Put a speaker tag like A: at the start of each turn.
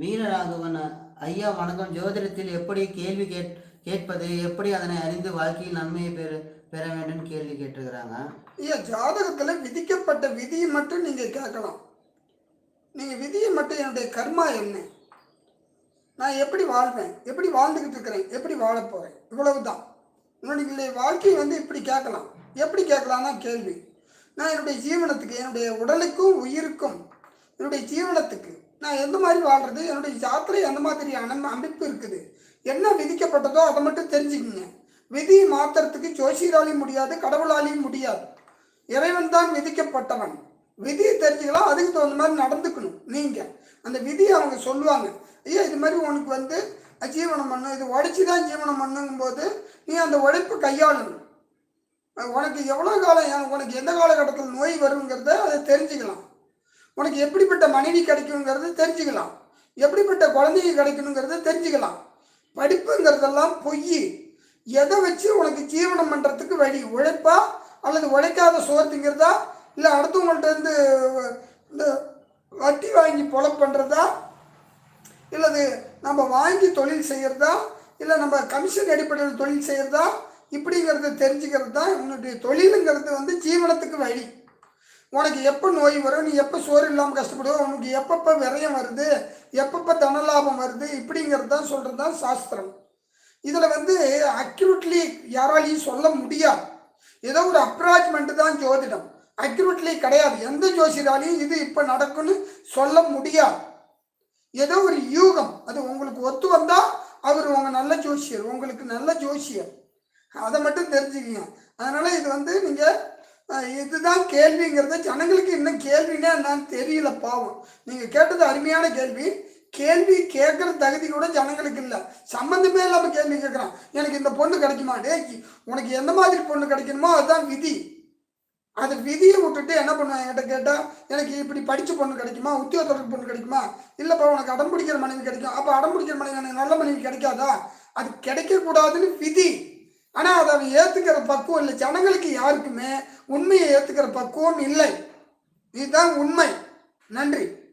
A: வீரராகவன் ஐயா வணக்கம். ஜோதிடத்தில் எப்படி கேள்வி கேட் கேட்பது எப்படி அதனை அறிந்து வாழ்க்கையில் நன்மையை பெற பெற வேண்டும் கேள்வி கேட்டிருக்கிறாங்க.
B: ஐயா ஜாதகத்தில் விதிக்கப்பட்ட விதியை மட்டும் நீங்கள் கேட்கலாம். நீங்கள் விதியை மட்டும் என்னுடைய கர்மா என்ன? நான் எப்படி வாழ்வேன்? எப்படி வாழ்ந்துக்கிட்டு இருக்கிறேன்? எப்படி வாழப்போகிறேன் இவ்வளவு தான் என்னுடைய வாழ்க்கையை வந்து இப்படி கேட்கலாம். எப்படி கேட்கலாம்னா கேள்வி. நான் என்னுடைய ஜீவனத்துக்கு என்னுடைய உடலுக்கும் உயிருக்கும் என்னுடைய ஜீவனத்துக்கு நான் எந்த மாதிரி வாழ்கிறது என்னுடைய ஜாத்திரை எந்த மாதிரியான அமைப்பு இருக்குது? என்ன விதிக்கப்பட்டதோ அதை மட்டும் தெரிஞ்சுக்கங்க. விதியை மாத்திரத்துக்கு ஜோசியராலையும் முடியாது கடவுளாலையும் முடியாது. இறைவன் தான் விதிக்கப்பட்டவன். விதியை தெரிஞ்சுக்கலாம் அதுக்கு தகுந்த மாதிரி நடந்துக்கணும் நீங்கள் அந்த விதியை அவங்க சொல்லுவாங்க. ஐயா இது மாதிரி உனக்கு வந்து ஜீவனம் பண்ணும் இது உழைச்சி தான் ஜீவனம் பண்ணுங்கும்போது நீ அந்த உழைப்பு கையாளணும். உனக்கு எவ்வளோ காலம் உனக்கு எந்த காலகட்டத்தில் நோய் வருங்கிறத அதை தெரிஞ்சுக்கலாம். உனக்கு எப்படிப்பட்ட மனைவி கிடைக்குங்கிறத தெரிஞ்சுக்கலாம். எப்படிப்பட்ட குழந்தைங்க கிடைக்கணுங்கிறத தெரிஞ்சுக்கலாம். படிப்புங்கிறதெல்லாம் பொய். எதை வச்சு உனக்கு ஜீவனம் பண்ணுறதுக்கு வழி? உழைப்பா அல்லது உழைக்காத சோர்த்துங்கிறதா இல்லை அடுத்தவங்கள்ட்ட இருந்து இந்த வட்டி வாங்கி பொழப்பு பண்ணுறதா இல்லது நம்ம வாங்கி தொழில் செய்கிறதா இல்லை நம்ம கமிஷன் அடிப்படையில் தொழில் செய்கிறதா இப்படிங்கிறத தெரிஞ்சுக்கிறது தான் உன்னுடைய தொழிலுங்கிறது வந்து ஜீவனத்துக்கு வழி. உனக்கு எப்போ நோய் வரும்? நீ எப்போ சோறு இல்லாமல் கஷ்டப்படுவோம் உனக்கு எப்பப்போ விரயம் வருது? எப்பப்போ தனலாபம் வருது? இப்படிங்கிறது தான் சொல்கிறது தான் சாஸ்திரம். இதில் வந்து அக்யூரட்லி யாராலையும் சொல்ல முடியாது. ஏதோ ஒரு அப்ராச்மெண்ட்டு தான் ஜோதிடம். அக்யூரட்லி கிடையாது. எந்த ஜோசியராலையும் இது இப்போ நடக்கும்னு சொல்ல முடியாது. ஏதோ ஒரு யூகம். அது உங்களுக்கு ஒத்து வந்தால் அவர் உங்கள் நல்ல ஜோசியர். உங்களுக்கு நல்ல ஜோசியர். அதை மட்டும் தெரிஞ்சுக்கிங்க. அதனால் இது வந்து நீங்கள் இதுதான் கேள்விங்கிறத. ஜனங்களுக்கு இன்னும் கேள்வின்னா என்னன்னு தெரியல பாவம். நீங்கள் கேட்டது அருமையான கேள்வி. கேள்வி கேட்குற தகுதி கூட ஜனங்களுக்கு இல்லை. சம்மந்தமே இல்லாமல் கேள்வி கேட்குறான். எனக்கு இந்த பொண்ணு கிடைக்குமா? டே உனக்கு எந்த மாதிரி பொண்ணு கிடைக்கணுமோ அதுதான் விதி. அது விதியை விட்டுட்டு என்ன பண்ணுவாங்க என்கிட்ட கேட்டால் எனக்கு இப்படி படித்த பொண்ணு கிடைக்குமா? உத்தியோகத்தொடர்பு பொண்ணு கிடைக்குமா? இல்லைப்பா உனக்கு அடம் பிடிக்கிற மனைவி கிடைக்கும். அப்போ அடம் பிடிக்கிற மனைவி எனக்கு நல்ல மனைவி கிடைக்காதா? அது கிடைக்கக்கூடாதுன்னு விதி. அதை ஏற்றுக்கிற பக்குவம் இல்லை. ஜனங்களுக்கு யாருக்குமே உண்மையை ஏற்றுக்கிற பக்குவம் இல்லை. இதுதான் உண்மை. நன்றி.